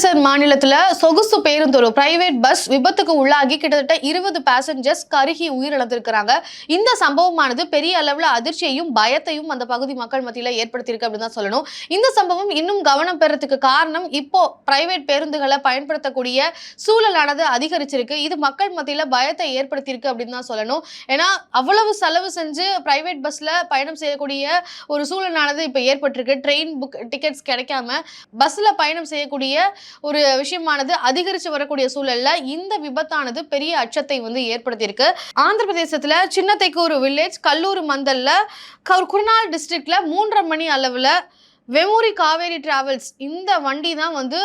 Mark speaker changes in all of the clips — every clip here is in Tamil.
Speaker 1: பிரதேச மாநிலத்தில் சொகுசு பேருந்து ஒரு பிரைவேட் பஸ் விபத்துக்கு உள்ளாகி கிட்டத்தட்ட இருபது பேசஞ்சர்ஸ் கருகி உயிரிழந்திருக்கிறாங்க. இந்த சம்பவமானது பெரிய அளவில் அதிர்ச்சியையும் பயத்தையும் அந்த பகுதி மக்கள் மத்தியில் ஏற்படுத்தியிருக்கு அப்படின்னு தான் சொல்லணும். இந்த சம்பவம் இன்னும் கவனம் பெறத்துக்கு காரணம் இப்போ பிரைவேட் பேருந்துகளை பயன்படுத்தக்கூடிய சூழலானது அதிகரிச்சிருக்கு. இது மக்கள் மத்தியில் பயத்தை ஏற்படுத்தியிருக்கு அப்படின்னு தான் சொல்லணும். ஏன்னா அவ்வளவு செலவு செஞ்சு பிரைவேட் பஸ்ல பயணம் செய்யக்கூடிய ஒரு சூழலானது இப்போ ஏற்பட்டிருக்கு. ட்ரெயின் புக் டிக்கெட்ஸ் கிடைக்காம பஸ்ல பயணம் செய்யக்கூடிய ஒரு விஷயமானது அதிகரித்து வரக்கூடிய சூழல்ல இந்த விபத்தானது பெரிய அச்சத்தை வந்து ஏற்படுத்தியிருக்கு. ஆந்திர பிரதேசத்துல சின்னத்தைக்கூர் வில்லேஜ் கல்லூர் மந்தல்ல க- குருநாள் டிஸ்ட்ரிக்ட்ல மூன்றரை மணி அளவில் வெமூரி காவேரி டிராவல்ஸ் இந்த வண்டி தான் வந்து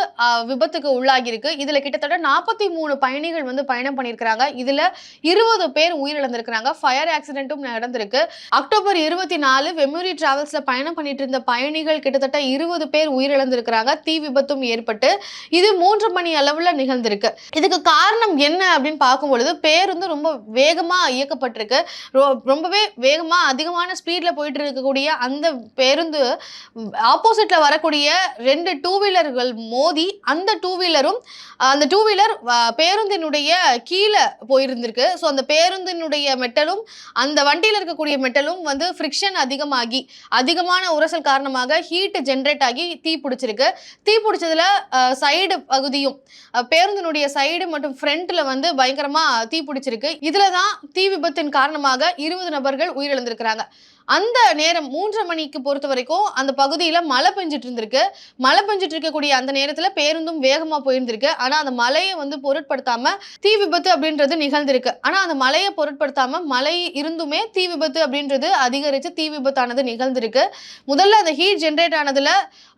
Speaker 1: விபத்துக்கு உள்ளாகியிருக்கு. இதில் கிட்டத்தட்ட நாற்பத்தி மூணு பயணிகள் வந்து பயணம் பண்ணியிருக்கிறாங்க. இதில் இருபது பேர் உயிரிழந்திருக்கிறாங்க. ஃபயர் ஆக்சிடென்ட்டும் நடந்திருக்கு. அக்டோபர் இருபத்தி நாலு வெமூரி டிராவல்ஸில் பயணம் பண்ணிட்டு இருந்த பயணிகள் கிட்டத்தட்ட இருபது பேர் உயிரிழந்திருக்கிறாங்க. தீ விபத்தும் ஏற்பட்டு இது மூன்று மணி அளவில் நிகழ்ந்திருக்கு. இதுக்கு காரணம் என்ன அப்படின்னு பார்க்கும் பொழுது பேருந்து ரொம்ப வேகமாக இயக்கப்பட்டிருக்கு. ரொம்பவே வேகமாக அதிகமான ஸ்பீடில் போயிட்டு இருக்கக்கூடிய அந்த பேருந்து ஆப்போசிட்ல வரக்கூடிய ரெண்டு டூ வீலர்கள் மோதி அந்த டூ வீலரும் அந்த டூ வீலர் பேருந்தினுடைய கீழே போயிருந்திருக்கு. ஸோ அந்த பேருந்தினுடைய மெட்டலும் அந்த வண்டியில் இருக்கக்கூடிய மெட்டலும் வந்து ஃப்ரிக்ஷன் அதிகமாகி அதிகமான உரசல் காரணமாக ஹீட் ஜென்ரேட் ஆகி தீ பிடிச்சிருக்கு. தீ பிடிச்சதுல சைடு பகுதியும் பேருந்தினுடைய சைடு மற்றும் ஃப்ரண்ட்ல வந்து பயங்கரமா தீ பிடிச்சிருக்கு. இதுல தான் தீ விபத்தின் காரணமாக இருபது நபர்கள் உயிரிழந்திருக்கிறாங்க. அந்த நேரம் மூன்றரை மணிக்கு பொறுத்த வரைக்கும் அந்த பகுதியில் மழை பெஞ்சிட்டு இருந்திருக்கு. மழை பெஞ்சிட்டு இருக்கக்கூடிய அந்த நேரத்தில் பேருந்தும் வேகமாக போயிருந்திருக்கு. ஆனால் அந்த மழையை வந்து பொருட்படுத்தாமல் தீ விபத்து அப்படின்றது நிகழ்ந்திருக்கு. ஆனால் அந்த மழையை பொருட்படுத்தாமல் மழை இருந்துமே தீ விபத்து அப்படின்றது அதிகரிச்சு தீ விபத்தானது நிகழ்ந்திருக்கு. முதல்ல அந்த ஹீட் ஜென்ரேட் ஆனதில்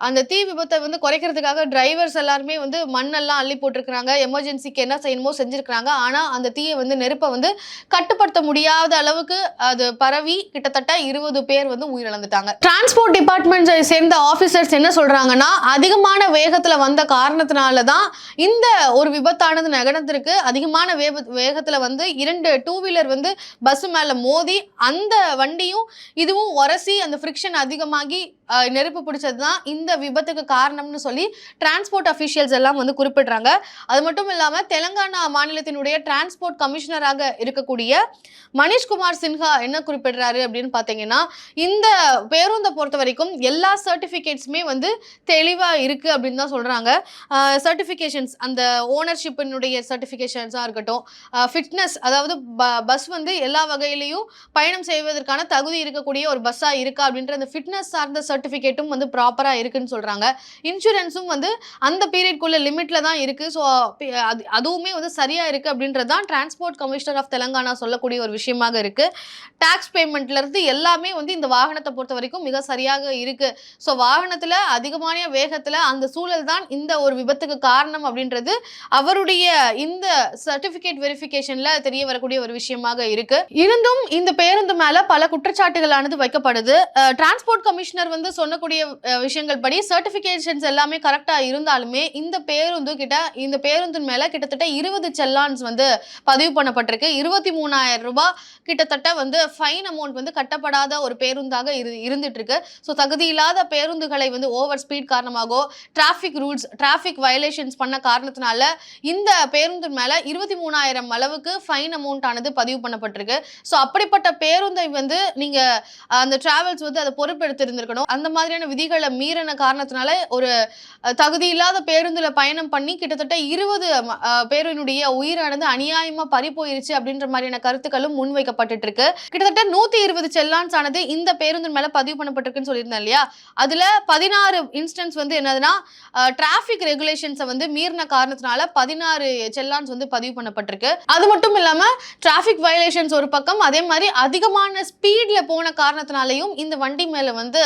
Speaker 1: அந்த தீ விபத்தை வந்து குறைக்கிறதுக்காக டிரைவர்ஸ் எல்லாருமே வந்து மண்ணெல்லாம் அள்ளி போட்டிருக்கிறாங்க. எமர்ஜென்சிக்கு என்ன செய்யணுமோ செஞ்சுருக்கிறாங்க. ஆனால் அந்த தீயை வந்து நெருப்பை வந்து கட்டுப்படுத்த முடியாத அளவுக்கு அது பரவி கிட்டத்தட்ட இருபது பேர் வந்து உயிரிழந்துட்டாங்க. டிரான்ஸ்போர்ட் டிபார்ட்மெண்ட் சேர்ந்த ஆபீசர்ஸ் என்ன சொல்றாங்கன்னா அதிகமான வேகத்துல வந்த காரணத்தினால தான் இந்த ஒரு விபத்தானது நகரத்திற்கு அதிகமான வேக வேகத்துல வந்து இரண்டு டூ வீலர் வந்து பஸ் மேல மோதி அந்த வண்டியும் இதுவும் உரசி அந்த ஃப்ரிக்ஷன் அதிகமாகி நெருப்பு பிடிச்சது தான் இந்த விபத்துக்கு காரணம்னு சொல்லி டிரான்ஸ்போர்ட் அஃபிஷியல்ஸ் எல்லாம் வந்து குறிப்பிடுறாங்க. அது மட்டும் இல்லாமல் தெலங்கானா மாநிலத்தினுடைய டிரான்ஸ்போர்ட் கமிஷனராக இருக்கக்கூடிய மணிஷ்குமார் சின்ஹா என்ன குறிப்பிடுறாரு அப்படின்னு பார்த்தீங்கன்னா இந்த பேருந்தை பொறுத்த வரைக்கும் எல்லா சர்டிஃபிகேட்ஸுமே வந்து தெளிவாக இருக்குது அப்படின்னு தான் சொல்கிறாங்க சர்டிஃபிகேஷன்ஸ் அந்த ஓனர்ஷிப்பினுடைய சர்டிஃபிகேஷன்ஸாக இருக்கட்டும் ஃபிட்னஸ் அதாவது பஸ் வந்து எல்லா வகையிலையும் பயணம் செய்வதற்கான தகுதி இருக்கக்கூடிய ஒரு பஸ்ஸாக இருக்கா அப்படின்ற அந்த ஃபிட்னஸ் சார்ந்த சர்டிஃபிகேட்டும் வந்து ப்ராப்பராக இருக்குன்னு சொல்கிறாங்க இன்சூரன்ஸும் வந்து அந்த பீரியட்குள்ள லிமிட்ல தான் இருக்குது ஸோ அது அதுவுமே வந்து சரியாக இருக்குது அப்படின்றது தான் டிரான்ஸ்போர்ட் கமிஷனர் ஆஃப் தெலங்கானா சொல்லக்கூடிய ஒரு விஷயமாக இருக்குது டேக்ஸ் பேமெண்ட்லேருந்து எல்லாமே வந்து இந்த வாகனத்தை பொறுத்த வரைக்கும் மிக சரியாக இருக்குது ஸோ வாகனத்தில் அதிகமான வேகத்தில் அந்த சூழல் தான் இந்த ஒரு விபத்துக்கு காரணம் அப்படின்றது அவருடைய இந்த சர்டிஃபிகேட் வெரிஃபிகேஷனில் தெரிய வரக்கூடிய ஒரு விஷயமாக இருக்குது இருந்தும் இந்த பேருந்து மேலே பல குற்றச்சாட்டுகளானது வைக்கப்படுது. டிரான்ஸ்போர்ட் கமிஷனர் வந்து சொன்னக்கூடிய விஷயங்கள் படி சர்டிஃபிகேஷன்ஸ் எல்லாமே கரெக்டா இருந்தாலுமே இந்த பேருந்து கிட்ட இந்த பேருந்தின் மேல கிட்டத்தட்ட இருபது செல்லான்ஸ் வந்து பதிவு பண்ணப்பட்டிருக்கு. இருபத்தி மூணாயிரம் ரூபாய் கிட்டத்தட்ட வந்து ஃபைன் அமௌண்ட் வந்து கட்டப்படாத ஒரு பேருந்தாக இரு இருந்துட்டு இருக்கு ஸோ தகுதியில்லாத பேருந்துகளை வந்து ஓவர் ஸ்பீட் காரணமாகவோ டிராஃபிக் ரூல்ஸ் டிராஃபிக் வயலேஷன்ஸ் பண்ண காரணத்தினால இந்த பேருந்து மேல இருபத்தி மூணாயிரம் அளவுக்கு ஃபைன் அமௌண்ட் ஆனது பதிவு பண்ணப்பட்டிருக்கு. ஸோ அப்படிப்பட்ட பேருந்தை வந்து நீங்க அந்த டிராவல்ஸ் வந்து அதை பொறுப்பெடுத்திருந்திருக்கணும் அந்த மாதிரியான விதிகளை மீறின காரணத்தினால ஒரு தகுதி இல்லாத பேருந்துல பயணம் பண்ணி கிட்டத்தட்ட இருபது பேரினுடைய உயிரானது அநியாயமா பறி போயிருச்சு அப்படின்ற மாதிரியான கருத்துக்களும் முன்வைக்கப்பட்டு இருக்கு கிட்டத்தட்ட நூத்தி இருபது செல்லான்ஸ் ஆனது இந்த பேருந்து மேல பதிவு பண்ணப்பட்டிருக்குன்னு சொல்லியிருந்தேன் இல்லையா? அதுல பதினாறு இன்ஸ்டன்ஸ் வந்து என்னதுன்னா டிராபிக் ரெகுலேஷன்ஸை வந்து மீறின காரணத்தினால பதினாறு செல்லான்ஸ் வந்து பதிவு பண்ணப்பட்டிருக்கு. அது மட்டும் இல்லாம டிராபிக் வயலேஷன்ஸ் ஒரு பக்கம் அதே மாதிரி அதிகமான ஸ்பீட்ல போன காரணத்தினாலையும் இந்த வண்டி மேல வந்து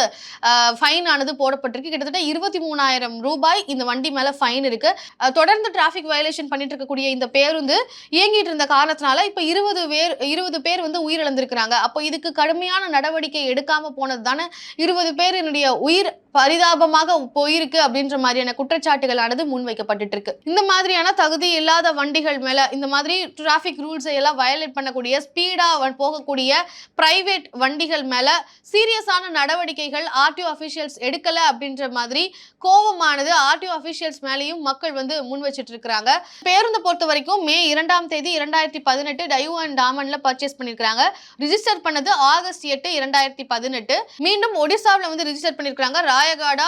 Speaker 1: ஃபைன் ஆனது போடப்பட்டிருக்கு. கிட்டத்தட்ட இருபத்தி மூணாயிரம் ரூபாய் இந்த வண்டி மேல ஃபைன் இருக்கு. தொடர்ந்து டிராஃபிக் வயலேஷன் பண்ணிட்டு இருக்கக்கூடிய இந்த பேருந்து இயங்கிட்டு இருந்த காரணத்தினால இப்ப இருபது பேர் இருபது பேர் வந்து உயிரிழந்திருக்கிறாங்க. அப்போ இதுக்கு கடுமையான நடவடிக்கை எடுக்காம போனது தானே இருபது பேரினுடைய உயிர் பரிதாபமாக போயிருக்கு அப்படின்ற மாதிரியான குற்றச்சாட்டுகளானது முன்வைக்கப்பட்டு இருக்கு இந்த மாதிரியான தகுதி இல்லாத வண்டிகள் மேல இந்த மாதிரி டிராபிக் ரூல்ஸை எல்லாம் வயலேட் பண்ணக்கூடிய ஸ்பீடா போகக்கூடிய பிரைவேட் வண்டிகள் மேல சீரியஸான நடவடிக்கைகள் ஆர்டிஓ அஃபிஷியல்ஸ் எடுக்கல அப்படின்ற மாதிரி கோபமானது ஆர்டிஓ அஃபிஷியல்ஸ் மேலேயும் மக்கள் வந்து முன் வச்சுட்டு இருக்கிறாங்க பேருந்தை பொறுத்த வரைக்கும் மே இரண்டாம் தேதி இரண்டாயிரத்தி பதினெட்டு டைவ் அண்ட் டாமன்ல பர்ச்சேஸ் பண்ணிருக்காங்க ரிஜிஸ்டர் பண்ணது ஆகஸ்ட் எட்டு இரண்டாயிரத்தி பதினெட்டு. மீண்டும் ஒடிசாவில் வந்து ரிஜிஸ்டர் பண்ணிருக்காங்க ராயகாடா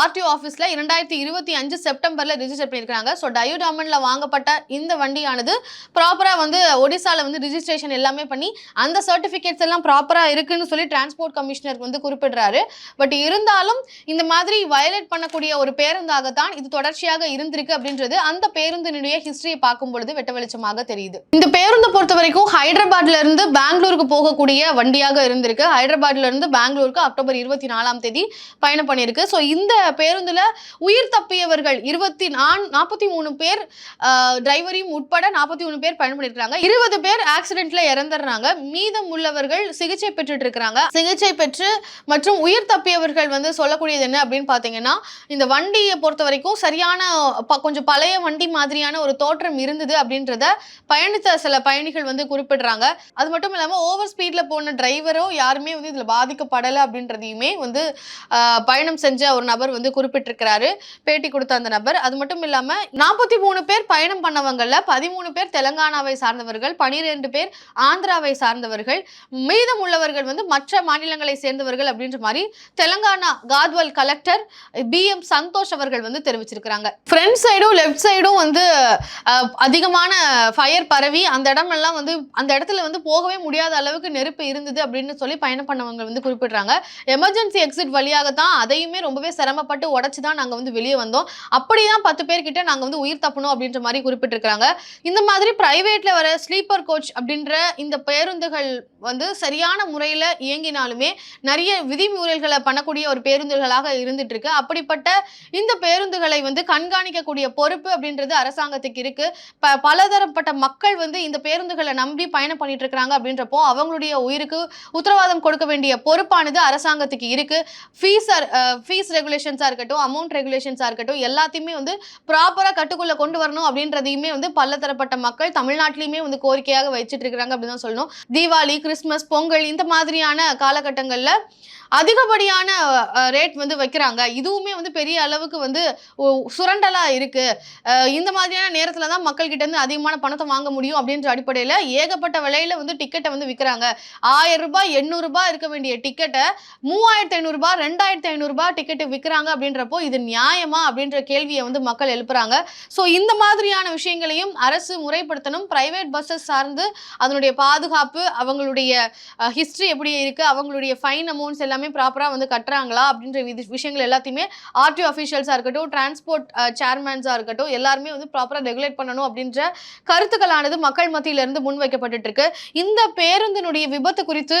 Speaker 1: ஆர்டிஓ ஆஃபீஸில் இரண்டாயிரத்தி இருபத்தி அஞ்சு செப்டம்பர்ல ரிஜிஸ்டர் பண்ணிருக்காங்க ஸோ டயோ டாமன்ல வாங்கப்பட்ட இந்த வண்டியானது ப்ராப்பராக வந்து ஒடிசால வந்து ரிஜிஸ்ட்ரேஷன் எல்லாமே பண்ணி அந்த சர்டிஃபிகேட்ஸ் எல்லாம் ப்ராப்பராக இருக்குன்னு சொல்லி டிரான்ஸ்போர்ட் கமிஷனர் வந்து குறிப்பிடுறாரு. பட் இருந்தாலும் இந்த மாதிரி வயலேட் பண்ணக்கூடிய ஒரு பேருந்தாகத்தான் இது தொடர்ச்சியாக இருந்திருக்கு அப்படின்றது அந்த பேருந்தினுடைய ஹிஸ்டரியை பார்க்கும் பொழுது வெட்ட வெளிச்சமாக தெரியுது. இந்த பேருந்தை பொறுத்த வரைக்கும் ஹைதராபாத்ல இருந்து பெங்களூருக்கு போகக்கூடிய வண்டியாக இருந்திருக்கு. ஹைதராபாத்ல இருந்து பெங்களூருக்கு அக்டோபர் இருபத்தி நாலாம் தேதி பயணம் பண்ணியிருக்கு. ஸோ இந்த பேருந்தில் உயிர் தப்பியவர்கள் இருபத்தி நான் நாற்பத்தி மூணு பேர் டிரைவரையும் உட்பட நாற்பத்தி மூணு பேர் பயணம் பண்ணியிருக்காங்க இருபது பேர் ஆக்சிடென்ட்ல இறந்துடுறாங்க. மீதம் உள்ளவர்கள் சிகிச்சை பெற்றுட்டு இருக்கிறாங்க சிகிச்சை பெற்று மற்றும் உயிர் தப்பியவர்கள் வந்து சொல்லக்கூடியது என்ன அப்படின்னு பார்த்தீங்கன்னா இந்த வண்டியை பொறுத்த வரைக்கும் சரியான ப- கொஞ்சம் பழைய வண்டி மாதிரியான ஒரு தோற்றம் இருந்தது அப்படின்றத பயணித்த சில பயணிகள் வந்து குறிப்பிடுறாங்க. அது மட்டும் இல்லாமல் ஓவர் ஸ்பீடில் போன டிரைவரோ யாருமே வந்து இதில் பாதிக்கப்படலை அப்படின்றதையுமே வந்து ஆஹ், பயணம் செஞ்ச ஒரு நபர் வந்து குறிப்பிட்டிருக்கிறாரு. பேட்டி கொடுத்த அந்த நபர். அது மட்டும் இல்லாமல் நாற்பத்தி மூணு பேர் பயணம் பண்ணவங்கல்ல பதிமூணு பேர் தெலங்கானாவை சார்ந்தவர்கள் பனிரெண்டு பேர் ஆந்திராவை சார்ந்தவர்கள் மீதம் உள்ளவர்கள் வந்து மற்ற மாநிலங்களை சேர்ந்தவர்கள் அப்படின்ற மாதிரி Telangana Gadwal collector B M Santosh அவர்கள் வந்து தெரிவிச்சிருக்கிறாங்க. ஃப்ரண்ட் சைடும் லெஃப்ட் சைடும் வந்து அதிகமான ஃபயர் பரவி அந்த இடமெல்லாம் வந்து அந்த இடத்துல வந்து போகவே முடியாத அளவுக்கு நெருப்பு இருந்தது அப்படின்னு சொல்லி பயணம் பண்ணவங்க வந்து குறிப்பிடுறாங்க. எமர்ஜென்சி எக்ஸிட் வழியாக தான் அதையுமே ரொம்பவே சிரமப்பட்டு உடச்சி தான் நாங்கள் வந்து வெளியே வந்தோம். அப்படி தான் பத்து பேர்கிட்ட நாங்கள் வந்து உயிர் தப்பணும் அப்படின்ற மாதிரி குறிப்பிட்டிருக்கிறாங்க. இந்த மாதிரி பிரைவேட்ல வர ஸ்லீப்பர் கோச் அப்படின்ற இந்த பேருந்துகள் வந்து சரியான முறையில் இயங்கினாலுமே நிறைய விதிமுறைகளை பண்ணக்கூடிய ஒரு பேருந்துகளாக இருந்துட்டு இருக்கு அப்படிப்பட்ட இந்த பேருந்துகளை வந்து கண்காணிக்கக்கூடிய பொறுப்பு அப்படின்றது அரசாங்கத்துக்கு இருக்கு. ப பலதரப்பட்ட மக்கள் வந்து இந்த பேருந்துகளை நம்பி பயணம் பண்ணிட்டு இருக்கிறாங்க அப்படின்றப்போ அவங்களுடைய உயிருக்கு உத்தரவாதம் கொடுக்க வேண்டிய பொறுப்பானது அரசாங்கத்துக்கு இருக்கு. ஃபீஸ் ஃபீஸ் ரெகுலேஷன்ஸாக இருக்கட்டும் அமௌண்ட் ரெகுலேஷன்ஸாக இருக்கட்டும் எல்லாத்தையுமே வந்து ப்ராப்பராக கட்டுக்குள்ளே கொண்டு வரணும் அப்படின்றதையுமே வந்து பலதரப்பட்ட மக்கள் தமிழ்நாட்டிலையுமே வந்து கோரிக்கையாக வச்சுட்டு இருக்கிறாங்க அப்படின்னு தான் சொல்லணும். தீபாவளி கிறிஸ்மஸ் பொங்கல் இந்த மாதிரியான காலகட்டங்களில் அதிகப்படியான ரேட் வந்து வைக்கிறாங்க. இதுவுமே வந்து பெரிய அளவுக்கு வந்து சுரண்டலாக இருக்குது இந்த மாதிரியான நேரத்தில் தான் மக்கள்கிட்ட இருந்து அதிகமான பணத்தை வாங்க முடியும் அப்படின்ற அடிப்படையில் ஏகப்பட்ட விலையில் வந்து டிக்கெட்டை வந்து விற்கிறாங்க ஆயிரம் ரூபாய் எண்ணூறுரூபா இருக்க வேண்டிய டிக்கெட்டை மூவாயிரத்தி ஐநூறுரூபா ரெண்டாயிரத்து ரெண்டாயிரத்தி ஐநூறு ரூபாய் டிக்கெட் விற்கிறாங்க அப்படின்றப்போ இது நியாயமா அப்படின்ற கேள்வியை வந்து மக்கள் எழுப்புறாங்க. ஸோ இந்த மாதிரியான விஷயங்களையும் அரசு முறைப்படுத்தணும். பிரைவேட் பஸ்ஸஸ் சார்ந்து அதனுடைய பாதுகாப்பு அவங்களுடைய ஹிஸ்ட்ரி எப்படி இருக்கு அவங்களுடைய ஃபைன் அமௌண்ட்ஸ் எல்லாமே ப்ராப்பராக வந்து கட்டுறாங்களா அப்படின்ற விஷயங்கள் எல்லாத்தையுமே ஆர்டிஓ அஃபீஷியல்ஸாக இருக்கட்டும் டிரான்ஸ்போர்ட் சேர்மேன்ஸாக இருக்கட்டும் எல்லாருமே வந்து ப்ராப்பராக ரெகுலேட் பண்ணணும் அப்படின்ற கருத்துக்களானது மக்கள் மத்தியிலிருந்து முன்வைக்கப்பட்டு இருக்கு இந்த பேருந்தினுடைய விபத்து குறித்து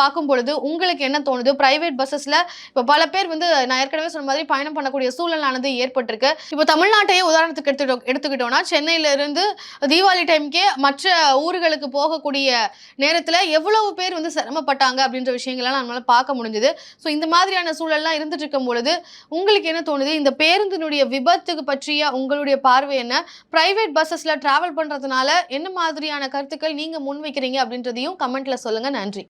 Speaker 1: பார்க்கும் பொழுது உங்களுக்கு என்ன தோணுது? பிரைவேட் பஸ்ஸஸ்ல இப்போ பல பேர் வந்து நான் ஏற்கனவே சொன்ன மாதிரி பயணம் பண்ணக்கூடிய சூழலானது ஏற்பட்டிருக்கு. இப்போ தமிழ்நாட்டையே உதாரணத்துக்கு எடுத்துக்கிட்டோம் எடுத்துக்கிட்டோம்னா சென்னையில இருந்து தீபாவளி டைம்க்கே மற்ற ஊர்களுக்கு போகக்கூடிய நேரத்தில் எவ்வளவு பேர் வந்து சிரமப்பட்டாங்க அப்படின்ற விஷயங்கள்லாம் நம்மளால பார்க்க முடிஞ்சுது. ஸோ இந்த மாதிரியான சூழல்லாம் இருந்துட்டு இருக்கும் பொழுது உங்களுக்கு என்ன தோணுது? இந்த பேருந்தினுடைய விபத்துக்கு பற்றிய உங்களுடைய பார்வை என்ன? பிரைவேட் பஸ்ஸஸ்ல டிராவல் பண்றதுனால என்ன மாதிரியான கருத்துக்கள் நீங்க முன்வைக்கிறீங்க அப்படின்றதையும் கமெண்ட்ல சொல்லுங்க. நன்றி.